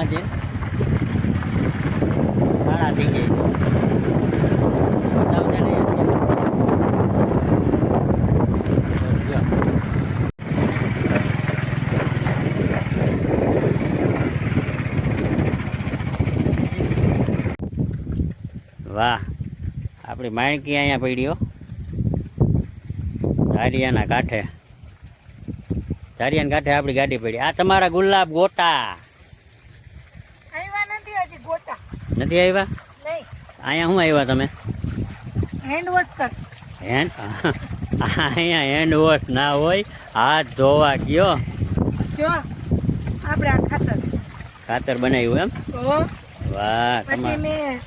બાંધીને શાળા થઈ. વાહ, આપણી માણકી અહીંયા પડ્યો ધારિયાના કાંઠે. ધારિયાના કાંઠે આપણી ગાડી પડી. આ તમારા ગુલાબ ગોટા આવ્યા નથી હજી ગોટા નથી આવ્યા? અહીંયા શું આવ્યા તમે? હેન્ડ વોશ કર. હેન્ડ? અહીંયા હેન્ડ વોશ ના હોય હાથ ધોવા ગયો. જો આપણે આ ખાતર. ખાતર બનાવ્યું એમ? વાહ પછી મેં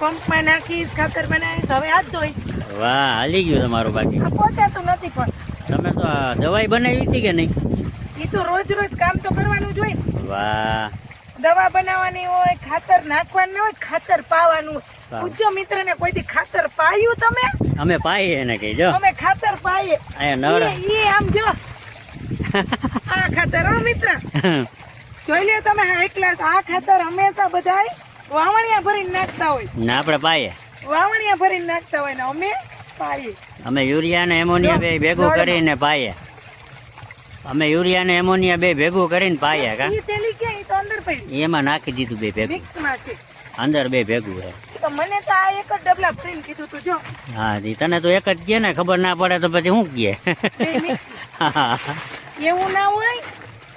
પંપમાં નાખીશ ખાતર બનાવીશ હવે હાથ ધોઈશ. વાહ હાલી ગયું તમારું બાકી. પહોંચાતું નથી પણ. તમે તો દવાઈ બનાવી હતી કે નહીં? એ તો રોજ રોજ કામ તો કરવાનું જ હોય વાહ. દવા બનાવવાની હોય ખાતર નાખવાનું હોય ખાતર પાવાનું હોય. મિત્ર ને મિત્રને કોઈ દી ખાતર પાયું તમે? અમે પાઈએ એને કહી જો. અમે ખાતર પાઈએ. ઈ આમ જો. આ ખાતર હો મિત્ર. જોઈ લ્યો તમે હાઈ ક્લાસ આ ખાતર હંમેશા બધાય વાવણિયા ભરીને નાખતા હોય. ને આપણે પાઈએ. વાવણિયા ભરીને નાખતા હોય ને અમે પાઈએ. અમે યુરિયા ને એમોનિયા બે ભેગું કરીને પાઈએ. અમે યુરિયા ને એમોનિયા બે ભેગું કરીને પાયા કા? તેલી ક્યાં? તો અંદર પડી એમાં નાખી દીધું બે ભેગું. મિક્સમાં છે. અંદર બે ભેગું છે. તો મને તો આ એક જ ડબલા ફ્રીન કીધું તું જો. હા જી તને તો એક જ કહે ને ખબર ના પડે તો પછી શું કહે? એવું ના હોય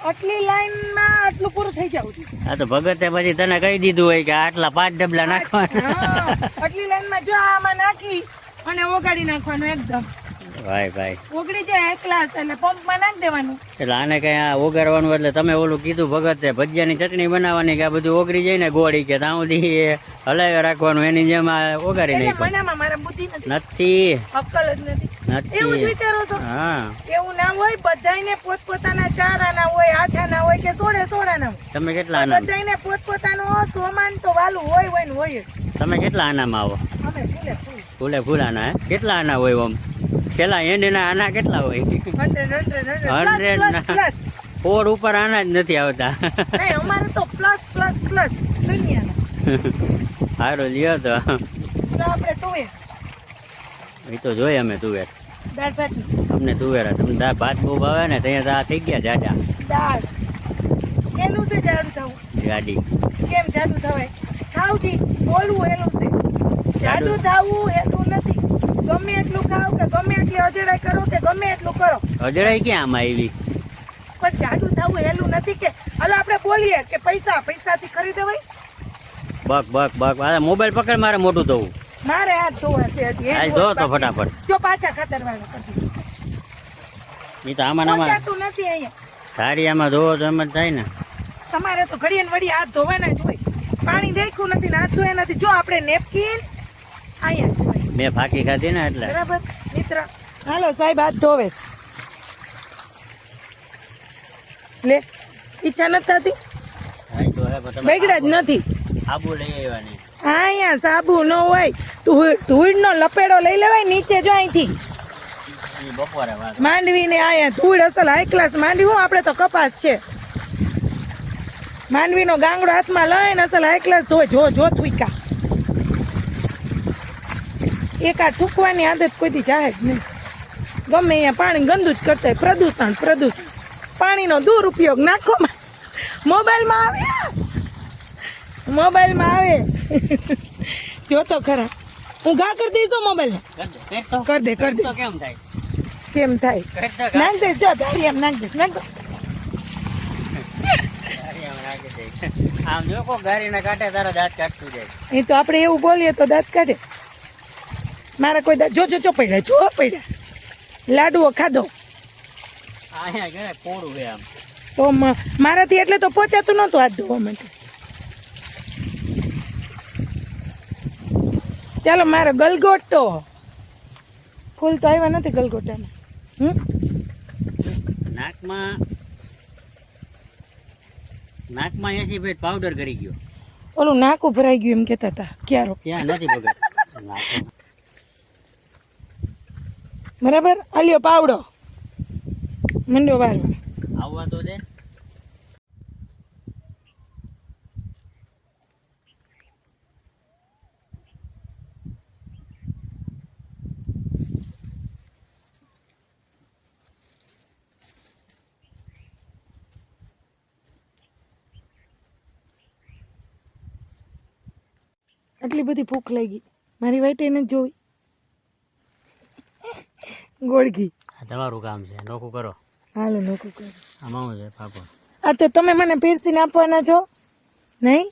આટલી લાઈનમાં આટલું પૂરું થઈ જવું જોઈએ. હા તો ભગતે પછી તને કહી દીધું હોય કે આટલા પાંચ ડબલા નાખવાના. આટલી લાઈનમાં જો આમાં નાખી અને ઓગાડી નાખવાનું એકદમ. ભાઈ ભાઈ. ઓગળી જાય એકલાસ એટલે પંપમાં નાખી દેવાનું. એટલે આને કઈ આ ઓગારવાનું એટલે તમે ઓલું કીધું ભગતે ભજીયાની ચટણી બનાવવાની કે આ બધું ઓગળી જાય ને ગોળી કે ત્યાં સુધી હલાવ્યા રાખવાનું એની જેમ આ ઓગારી એટલે મારા બુદ્ધિ નથી. અક્કલ જ નથી. એવું જ વિચારો છો? હા. એવું ના હોય બધાયને પોતપોતાના ચાર આના હોય આઠ આના હોય કે સોળે સોળ આના તમે કેટલા આનામ? બધાયને પોતપોતાનો સોમાન તો વાલું હોય હોય ને હોય તમે કેટલા આનામાં આવો? અમે ફૂલે ફૂલ. કેટલા આના હોય આમ છેલ્લા એન્ડના આના કેટલા હોય? હંડ્રેડ ફોર ઉપર આના જ નથી આવતા. અમારે તો પ્લસ પ્લસ પ્લસ સારું લ્યો તો. આપણે તુવેર. એ તો જોઈએ અમે તુવેર. અમને તુવેર તમને દાળ ભાત બહુ ભાવે ને ત્યાં આ થઈ ગયા જાડા. દાળ. એનું છે જાડું થવું. ગાડી કેમ જાડું થવાય? ખાવજી બોલવું એલું છે. જાડું થવું એટલું નથી. ગમે એટલું ખાવ કે ગમે એટલી અજડાઈ કરો કે ગમે એટલું કરો. અજડાઈ ક્યાં આમાં આવી? પણ જાદુ થવું હેલું નથી કે હાલો આપણે બોલીએ કે પૈસા પૈસાથી ખરીદવાય બક બક બક. આ મોબાઈલ પકડ મારે મોટું થવું મારે હાથ ધોવા છે હજી હાલ ધો તો ફટાફટ. જો પાછા ખાતર વાળા કરી એ તો આમાં આમાં જાતું નથી અહીંયા. સાડિયામાં ધોવો તો એમ જ થાય ને. તમારે તો ઘડીએ ને વળી હાથ ધોવાના જ હોય. પાણી દેખ્યું નથી ને હાથ ધોયા નથી. જો આપણે નેપકિન અહીંયા મેં ફાકી ખાધી ને એટલે. બરાબર મિત્ર. હાલો સાહેબ હાથ ધોવેશ લે ઈચ્છા નથી થતી? બગડ્યા જ નથી. આબુ લઈ આવ્યા હા અહીંયા સાબુ ન હોય. ધૂળ ધૂળનો લપેડો લઈ લેવાય નીચે જો અહીંથી. માંડવી ને આયા. ધૂળ અસલ હાઈ ક્લાસ માંડવી હું આપણે તો કપાસ છે. માંડવીનો ગાંગડો હાથમાં લઈને અસલ હાઈ ક્લાસ ધોય જો જો થૂકા એક આ થૂકવાની આદત કોઈ દી જાય જ નહીં. ગમે અહીંયા પાણી ગંદુ જ કરતા. પ્રદૂષણ પ્રદૂષણ. પાણીનો દુરુપયોગ નાખો મોબાઈલમાં આવે. મોબાઈલમાં આવે. જો તો ખરા. હું ઘા કરી દઈશું મોબાઈલ. કર દે કર દે. કેમ થાય? કેમ થાય નાખ દઈશ જો ધારી એમ નાખ દઈશ નાખ. આમ જો કોક ગાડીને કાંઠે તારા દાંત કાઢતું જાય. એ તો આપણે એવું બોલીએ તો દાંત કાઢે. મારા કોઈ દા જો જો જો પડ્યા જો પડ્યા. લાડુઓ ખાધો. તો મારાથી એટલે તો પહોંચાતું નહોતું હાથ ધોવા માટે. ચાલો મારો ગલગોટો. ફૂલ તો આવ્યા નથી ગલગોટામાં હમ? નાકમાં નાકમાં એસી ફીટ પાવડર કરી ગયો. ઓલું નાકું ભરાઈ ગયું એમ કહેતા હતા. ક્યારો ક્યાં નથી નાકમાં. બરાબર? અલ્યો પાવડો. મંડ્યો બાર આવવા તો દે. આટલી બધી ભૂખ લાગી. મારી વાઈટ એને જોઈ. ગોળગી આ તમારું કામ છે. નોખું કરો. હાલો નોખું કરો. આમાં શું છે? પાપડ. આ તો તમે મને પીરસીને આપવાના છો? નહીં?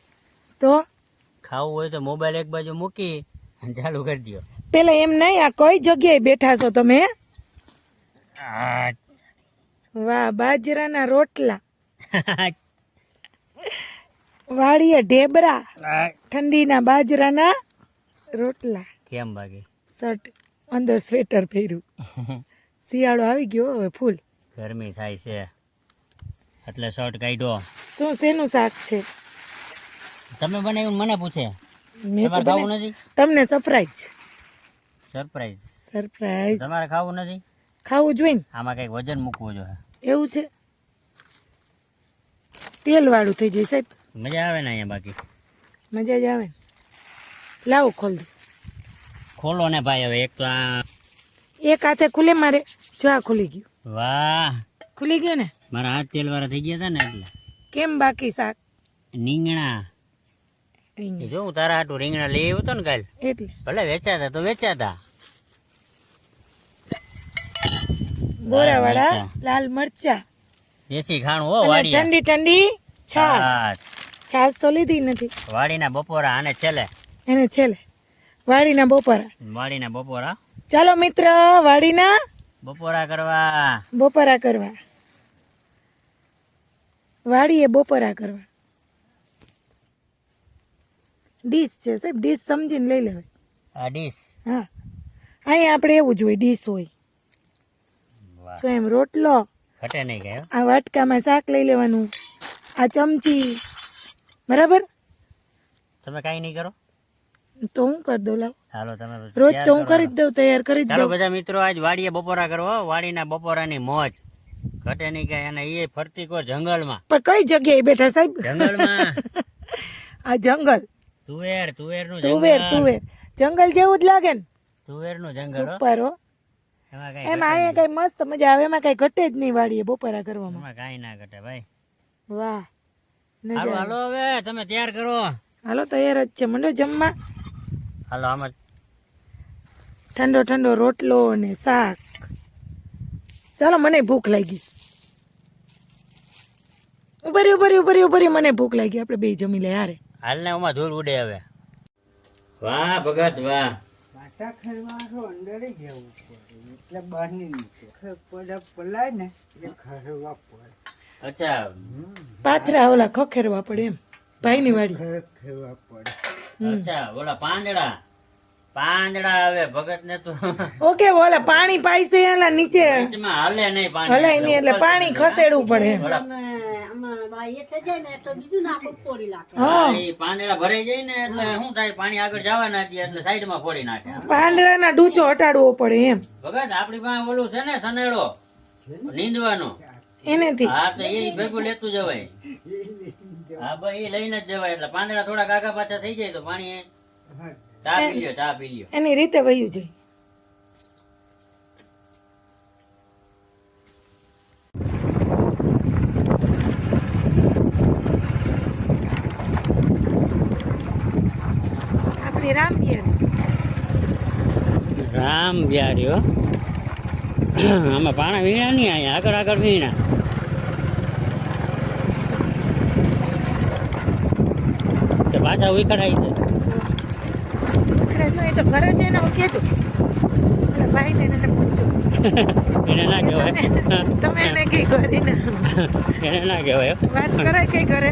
તો? ખાવું હોય તો મોબાઈલ એક બાજુ મૂકી અને ચાલુ કરી દો પેલા એમ નહીં આ કઈ જગ્યાએ બેઠા છો તમે વાહ બાજરાના રોટલા. વાળીએ ઢેબરા. ઠંડીના બાજરાના રોટલા. કેમ બાકી? શર્ટ અંદર સ્વેટર પહેર્યું. શિયાળો આવી ગયો હવે ફૂલ. ગરમી થાય છે. એટલે શર્ટ કાઢ્યો શું શેનું શાક છે? તમે બનાવ્યું મને પૂછે. મેં ખાવું નથી? તમને સરપ્રાઈઝ સરપ્રાઈઝ સરપ્રાઈઝ તમારે ખાવું નથી? ખાવું જોઈએ ને. આમાં કંઈક વજન મૂકવું જોઈએ. એવું છે? તેલ વાળું થઈ જાય સાહેબ. મજા આવે ને અહીંયા બાકી. મજા જ આવે લાવો ખોલ દો. ખોલો ને ભાઈ હવે એક તો આ એક હાથે ખુલે મારે જો આ ખુલી ગયું. વાહ. ખુલી ગયું ને? મારા હાથ તેલ વાળા થઈ ગયા હતા ને એટલે. કેમ બાકી શાક? રીંગણા. જો હું તારા હાટું રીંગણા લઈ આવ્યો હતો ને કાલ? એટલે. ભલે વેચાતા તો વેચાતા. ગોરાવાળા વાળા લાલ મરચા. દેશી ખાણું હો વાડી ઠંડી ઠંડી છાસ. છાસ તો લીધી નથી. વાડીના બપોરા આને છેલે એને છેલ્લે. વાડીના બપોરા? વાડીના બપોરા. ચાલો મિત્ર વાડીના બપોરા કરવા. બપોરા કરવા. વાડીએ બપોરા કરવા. ડીશ છે સાહેબ ડીશ સમજીને લઈ લેવાય. આ ડીશ? હા. અહીંયા આપણે એવું જ હોય ડીશ હોય. જો એમ રોટલો. ઘટે નહીં ગયો આ વાટકામાં શાક લઈ લેવાનું. આ ચમચી. બરાબર? તમે કાંઈ નહીં કરો. તો હું કરી દઉં લાવ. હાલો તમે રોજ તો હું કરો. દઉં તૈયાર કરી દઉં. બધા મિત્રો આજ વાડીએ બપોરા કરો વાડીના બપોરાની મોજ. ઘટે નહીં કાંઈ અને એ ફરતી કો જંગલમાં. પણ કઈ જગ્યાએ બેઠા સાહેબ? જંગલમાં? આ જંગલ. તુવેર તુવેરનું તુવેર તુવેર. જંગલ જેવું જ લાગે ને. તુવેરનું જંગલ. સુપર હો. એમાં અહીંયા કઈ મસ્ત મજા આવે એમાં કઈ ઘટે જ નહીં વાડીએ બપોરા કરવામાં. એમાં કાંઈ ના ઘટે ભાઈ. વાહ. હાલો હાલો હવે તમે તૈયાર કરો. હાલો તૈયાર જ છે. મંડો જમવા. હાલો આમાં ઠંડો ઠંડો રોટલો અને શાક. ચાલો મને ભૂખ લાગી. ઉભરી ઉભરી ઉભરી ઉભરી મને ભૂખ લાગી. આપણે બે જમી લે હારે. હાલ ને ઓમાં ધૂળ ઉડે હવે. વાહ ભગત વાહ. પાટા ખરવાનો અંદર જવું પડે એટલે બહાર નહીં નીકળે બધા પલાય ને એ ખરવા પડે. અચ્છા. પાથરા ઓલા ખખેરવા પડે એમ. ભાઈની વાડી. ખર પડે. અચ્છા ઓલા પાંદડા. પાંદડા આવે ભગત ને તો. ઓકે ઓલા પાણી પાઈસે એલા નીચે. નીચેમાં હાલે નહીં પાણી. હલાય નહીં એટલે પાણી ખસેડવું પડે. પાંદડા ભરાઈ જાય ને એટલે શું થાય પાણી આગળ જવા ના દે એટલે સાઈડમાં ફોડી નાખે. પાંદડાના ડૂચો હટાડવો પડે એમ. ભગત આપડી પાસે ઓલું છે ને સનેડો. નીંદવાનો. એનેથી. હા તો એ ભેગું લેતું જવાય. હા ભાઈ એ લઈને જ જવાય એટલે પાંદડા થોડા કાકા પાછા થઈ જાય તો પાણી ચા પી લ્યો ચા પી લ્યો. એની રીતે વયું જાય. આપણી રામપિયર રામ બિહારી હો. આમાં પાણા વીણા નહીં અહીંયા આગળ આગળ વીણા. પાછા ઉખડાય છે ઉખડે જો એ તો ઘરે જઈને હવે કહેજો એટલે ભાઈને એને પૂછજો. એને ના કહેવાય. તમે એને કઈ કરીને એને ના કહેવાય. હો. વાત કરાય કઈ ઘરે?